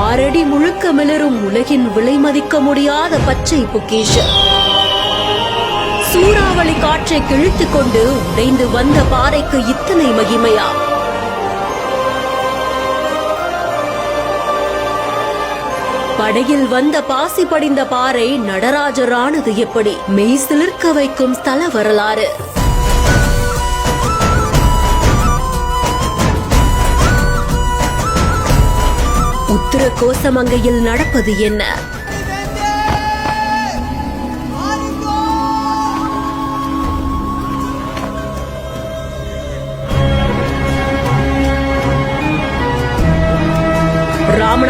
ஆறடி முழுக்க மிளரும் உலகின் விலை மதிக்க முடியாத பச்சை பொக்கிஷம் சூறாவளி காற்றை கிழித்துக் கொண்டு உடைந்து வந்த பாறைக்கு இத்தனை மகிமையா? படையில் வந்த பாசி படிந்த பாறை நடராஜரானது எப்படி? மெய் சிலிர்க்க வைக்கும் ஸ்தல வரலாறு. கோசமங்கையில் நடப்பது என்ன?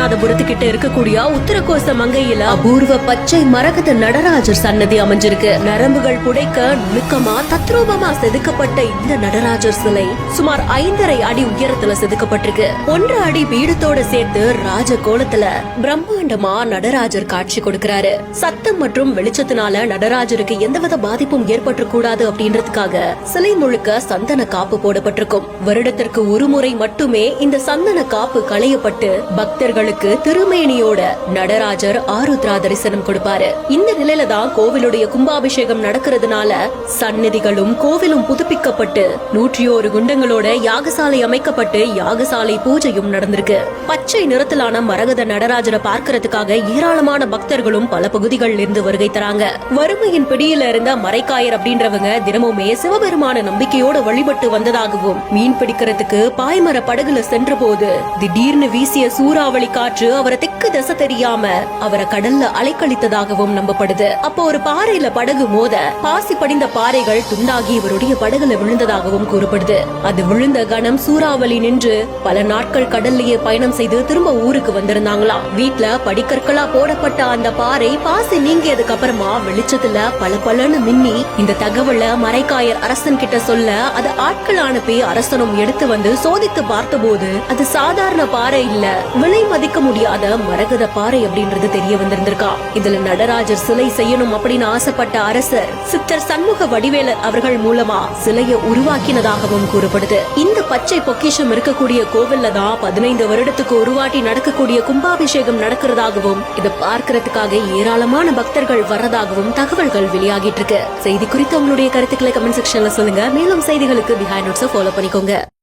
ராமநாதபுரத்துக்கிட்ட இருக்கக்கூடிய உத்தரகோச மங்கையில அபூர்வ பச்சை மரகத நடராஜர் சன்னதி அமைஞ்சிருக்கு. நரம்புகள் புடைக்க நுணுக்கமா தத்ரூபமா செதுக்கப்பட்ட இந்த நடராஜர் சிலை சுமார் ஐந்தரை அடி உயரத்துல செதுக்கப்பட்டிருக்கு. ஒன்று அடி பீடத்தோட சேர்த்து ராஜ கோலத்துல பிரம்மாண்டமா நடராஜர் காட்சி கொடுக்கிறாரு. சத்தம் மற்றும் வெளிச்சத்தினால நடராஜருக்கு எந்தவித பாதிப்பும் ஏற்பட்டு கூடாது அப்படின்றதுக்காக சிலை முழுக்க சந்தன காப்பு போடப்பட்டிருக்கும். வருடத்திற்கு ஒரு முறை மட்டுமே இந்த சந்தன காப்பு களையப்பட்டு பக்தர்களுக்கு திருமேனியோட நடராஜர் ஆருத்ரா தரிசனம் கொடுப்பாரு. இந்த நிலையில தான் கோவிலுடைய கும்பாபிஷேகம் நடக்கிறதுனால சந்நிதிகளும் கோவிலும் புதுப்பிக்கப்பட்டு நூற்றி ஒரு குண்டங்களோட யாகசாலை அமைக்கப்பட்டு யாகசாலை பூஜையும் நடந்திருக்கு. பச்சை நிறத்திலான மரகத நடராஜரை பார்க்கறதுக்காக ஏராளமான பக்தர்களும் பல பகுதிகளில் இருந்து வருகை தராங்க. வறுமையின் பிடியில இருந்த மரைக்காயர் அப்படின்றவங்க தினமுமே சிவபெருமான நம்பிக்கையோட வழிபட்டு வந்ததாகவும் மீன் பிடிக்கிறதுக்கு பாய்மர படகுல சென்ற போது திடீர்னு வீசிய சூறாவளி காற்று அவரை தெற்கு திசை தெரியாம அவரை கடல்ல அலைக்கழித்ததாகவும் நம்பப்படுது. அப்போ ஒரு பாறையில படகு மோத பாசி படிந்த பாறைகள் துண்டாகி இவருடைய படகுல விழுந்ததாகவும் கூறப்படுது. அது விழுந்த கணம் சூறாவளி நின்று பல நாட்கள் கடல்லையே பயணம் செய்து திரும்ப ஊருக்கு வந்திருந்தாங்களாம் வீட்டுல படிக்கற்களா போடப்பட்ட அந்த பாறை பாசி நீங்கியதுக்கு அப்புறமா வெளிச்சத்துல பல பலன்னு மின்னி இந்த தகவல மரைக்காயர் அரசன் கிட்ட சொல்ல அது ஆட்கள் அனுப்பி அரசனும் எடுத்து வந்து சோதித்து பார்த்தபோது அது சாதாரண பாறை இல்ல விலை மதிக்க முடியாத மரகத பாறை அப்படின்றது தெரிய வந்திருந்திருக்கா. இதுல நடராஜர் சிலை செய்யணும் அப்படின்னு ஆசைப்பட்ட அரசர் சித்தர் சண்முக வடிவேலர் அவர்கள் மூலமா சிலையை உருவாக்கினதாகவும் கூறப்படுது. இந்த பச்சை பொக்கிஷம் இருக்கக்கூடிய கோவில்ல தான் பதினைந்து வருடத்துக்கு உருவாட்டி நடக்கக்கூடிய கும்பாபிஷேகம் நடக்கிறதாகவும் இதை பார்க்கறதுக்காக ஏராளமான பக்தர்கள் வர்றதாகவும் தகவல்கள் வெளியாகிட்டு இருக்கு. செய்தி குறித்து உங்களுடைய கருத்துக்களை கமெண்ட் செக்ஷன்ல சொல்லுங்க. மேலும் செய்திகளுக்கு பிஹைண்ட் நோட்ஸ் ஃபாலோ பண்ணிக்கோங்க.